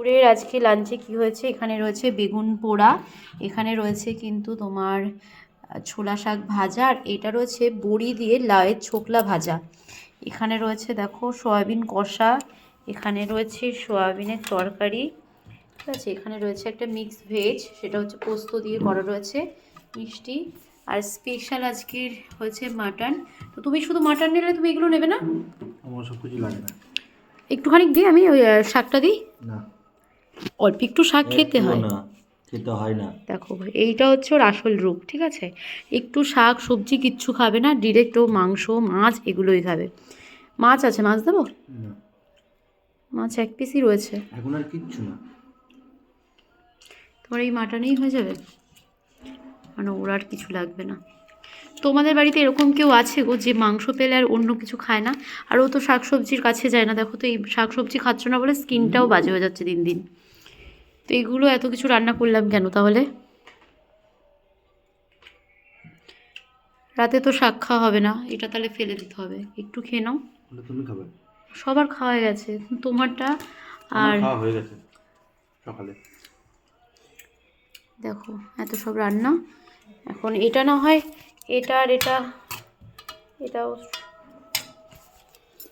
দুপুরের আজকে লাঞ্চে কি হয়েছে? এখানে রয়েছে বেগুন পোড়া এখানে রয়েছে কিন্তু তোমার ছোলা শাক ভাজা আর এটা রয়েছে বড়ি দিয়ে লাউয়ের ছোকলা ভাজা। এখানে রয়েছে দেখো সয়াবিন কষা এখানে রয়েছে সয়াবিনের তরকারি ঠিক আছে? এখানে রয়েছে একটা মিক্স ভেজ সেটা হচ্ছে পোস্ত দিয়ে করা রয়েছে মিষ্টি। আর স্পেশাল আজকের হয়েছে মাটন তো তুমি শুধু মাটন নিলে তুমি এগুলো নেবে না? আমার সব কিছু লাগে একটুখানি দিই আমি ওই শাকটা দিই। না। অল্প একটু শাক খেতে হয়। না খেতে হয় না। দেখো এইটা হচ্ছে ওর আসল রূপ ঠিক আছে? একটু শাক সবজি কিচ্ছু খাবে না ডিরেক্ট ও মাংস মাছ এগুলোই খাবে। মাছ আছে মাছ দেবো? মাছ এক পিসই রয়েছে। এখন আর কিচ্ছু না। তোমার এই মাটনেই হয়ে যাবে? মানে ওর আর কিছু লাগবে না। তোমাদের বাড়িতে এরকম কেউ আছে গো যে মাংস পেলে আর অন্য কিছু খায় না? আর ও তো শাকসবজির কাছে যায় না। দেখো তো এই শাকসবজি খাচ্ছ না বলে স্কিনটাও বাজে হয়ে যাচ্ছে দিন দিন। তো এগুলো এত কিছু রান্না করলাম কেন তাহলে? রাতে তো শাক খাওয়া হবে না এটা তাহলে ফেলে দিতে হবে। একটু খেয়ে নাও। তুমি খাবে। সবার খাওয়া হয়ে গেছে। তোমারটা আর খাওয়া হয়ে গেছে সকালে। দেখো এত সব রান্না। এখন এটা না হয় এটা আর এটা এটাও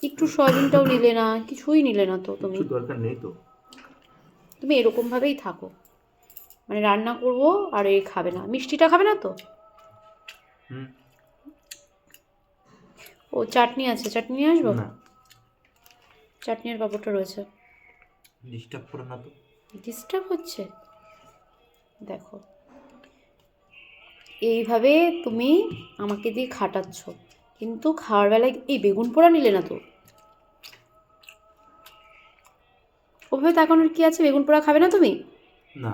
একটু সয়াবিনটাও নিলে না কিছুই নিলে না তো তুমি। দরকার নেই তো। তুমি এরকমভাবেই থাকো। মানে রান্না করব আর এই খাবে না। মিষ্টিটা খাবে না তো? ও চাটনি আছে। চাটনি নিয়ে আসব? চাটনি আর পাঁপড়টা রয়েছে। ডিস্টার্ব করো না তো। ডিস্টার্ব হচ্ছে? দেখো। এইভাবে তুমি আমাকে দিয়ে খাটাচ্ছ। কিন্তু খাওয়ার বেলায় এই বেগুন পোড়া নিলে না তো? ওভাবে তাকানোর কি আছে? বেগুন পোড়া খাবে না তুমি? না।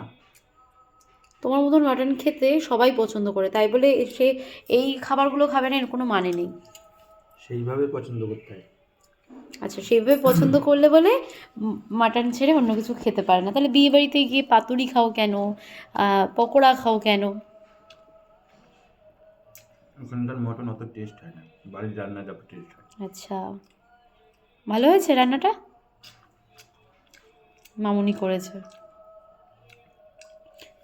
তোমার মতন মাটন খেতে সবাই পছন্দ করে তাই বলে সে এই খাবারগুলো খাবে না এর কোনো মানে নেই। সেইভাবে পছন্দ করতে হয়। আচ্ছা সেইভাবে পছন্দ করলে বলে মাটন ছেড়ে অন্য কিছু খেতে পারে না। তাহলে বিয়ে বাড়িতে গিয়ে পাতুরি খাও কেন? পকোড়া খাও কেন? ওখানকার মটন অত টেস্ট হয় না। বাড়ির রান্না যত টেস্ট হয়। আচ্ছা। ভালো হয়েছে রান্নাটা? মামুনি করেছে।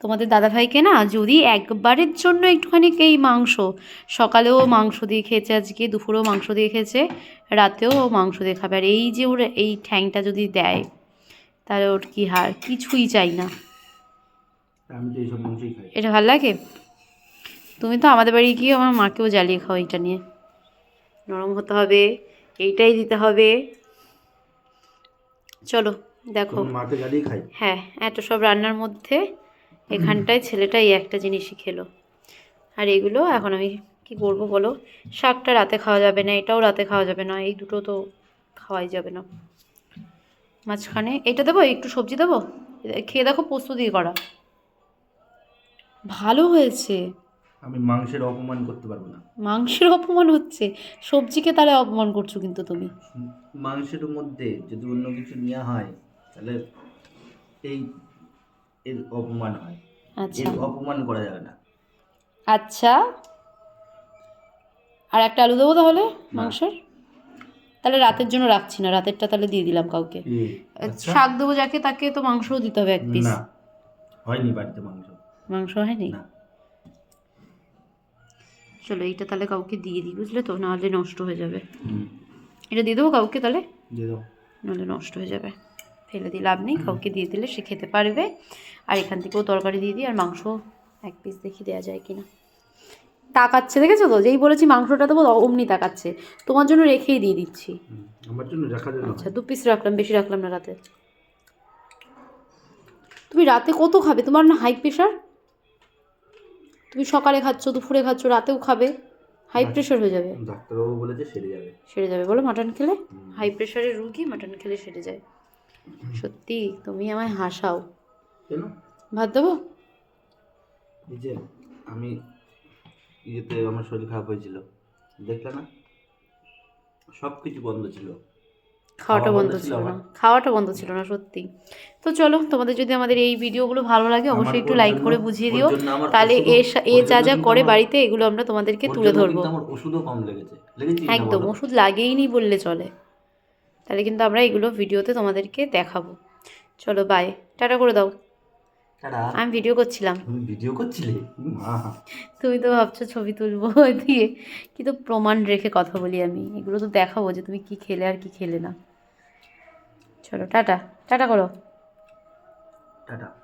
তোমাদের দাদাভাইকে না যদি একবারের জন্য একটুখানি এই মাংস সকালেও মাংস দিয়ে খেয়েছে আজকে দুপুরেও মাংস দিয়ে খেয়েছে রাতেও মাংস দিয়ে খাবে। আর এই যে ওর এই ঠ্যাংটা যদি দেয় তাহলে ওর কি হার? কিছুই চাই না। এটা ভালো লাগে? তুমি তো আমাদের বাড়ি গিয়ে আমার মাকেও জ্বালিয়ে খাও এইটা নিয়ে। নরম হতে হবে এইটাই দিতে হবে। চলো। দেখো। মাকে জ্বালিয়ে খাই? হ্যাঁ এত সব রান্নার মধ্যে এখানটায় ছেলেটা এই একটা জিনিসই খেলো। আর এগুলো এখন আমি কি করব বলো? শাকটা রাতে খাওয়া যাবে না এটাও রাতে খাওয়া যাবে না এই দুটো তো খাওয়াই যাবে না। মাঝখানে এটা দেবো একটু সবজি দেবো? খেয়ে দেখো পোস্ত দিয়ে করা। ভালো হয়েছে। আমি মাংসের অপমান করতে পারব না। মাংসের অপমান হচ্ছে? সবজিকে তাহলে অপমান করছ কিন্তু তুমি। মাংসের মধ্যে যদি অন্য কিছু নেওয়া হয় তাহলে এই এর অপমান হয়। আচ্ছা। এর অপমান করা যাবে না। আচ্ছা। আর একটা আলু দেবো তাহলে মাংসের? তাহলে রাতের জন্য রাখছি না রাতেরটা তাহলে দিয়ে দিলাম কাউকে। আচ্ছা। শাক দেবো যাকে তাকে তো মাংসও দিতে হবে এক পিস না হয়নি বাড়িতে মাংস। মাংস হয়নি? না। চলো এইটা তাহলে কাউকে দিয়ে দিই বুঝলে তো? নাহলে নষ্ট হয়ে যাবে। এটা দিয়ে দেবো কাউকে তাহলে? দিয়ে দাও নাহলে নষ্ট হয়ে যাবে। ফেলে দিয়ে লাভ নেই কাউকে দিয়ে দিলে সে খেতে পারবে। আর এখান থেকেও তরকারি দিয়ে দিই আর মাংস এক পিস দেখি দেওয়া যায় কিনা। তাকাচ্ছে দেখেছ তো? যেই বলেছি মাংসটা দেবো অমনি তাকাচ্ছে। তোমার জন্য রেখেই দিয়ে দিচ্ছি। আমার জন্য রাখা যাবে আচ্ছা দু পিস রাখলাম বেশি রাখলাম না রাতে। তুমি রাতে কত খাবে? তোমার না হাই প্রেশার তুমি সকালে খাচ্ছ দুপুরে খাচ্ছ রাতেও খাবে। হাই প্রেশার হয়ে যাবে। ডাক্তারবাবু বলেছে সেরে যাবে। সেরে যাবে বলো মাটন খেলে? হাই প্রেশারের রুগী মাটন খেলে সেরে যায়। সত্যি তুমি আমায় হাসাও। কেন? ভাত দেবো? এই যে আমি ইয়েতে আমার শরীর খারাপ হয়েছিল। দেখলে না? সব কিছু বন্ধ ছিল। খাওয়াটা বন্ধ ছিল না। খাওয়াটা বন্ধ ছিল না সত্যি। তো চলো তোমাদের যদি আমাদের এই ভিডিওগুলো ভালো লাগে অবশ্যই একটু লাইক করে বুঝিয়ে দিও। তাহলে এ যা যা করে বাড়িতে এগুলো আমরা তোমাদেরকে তুলে ধরবো। আমার ওষুধও কম লেগেছে। লেগেছে একদম ওষুধ লাগেই নি বললে চলে। তাহলে কিন্তু আমরা এগুলো ভিডিওতে তোমাদেরকে দেখাবো। চলো বাই টাটা করে দাও। আমি ভিডিও করছিলাম। ভিডিও করছিলে? তুমি তো ভাবছ ছবি তুলবো দিয়ে। কিন্তু প্রমাণ রেখে কথা বলি আমি। এগুলো তো দেখাবো যে তুমি কি খেলে আর কি খেলে না। চলো টাটা। টাটা করো। টাটা।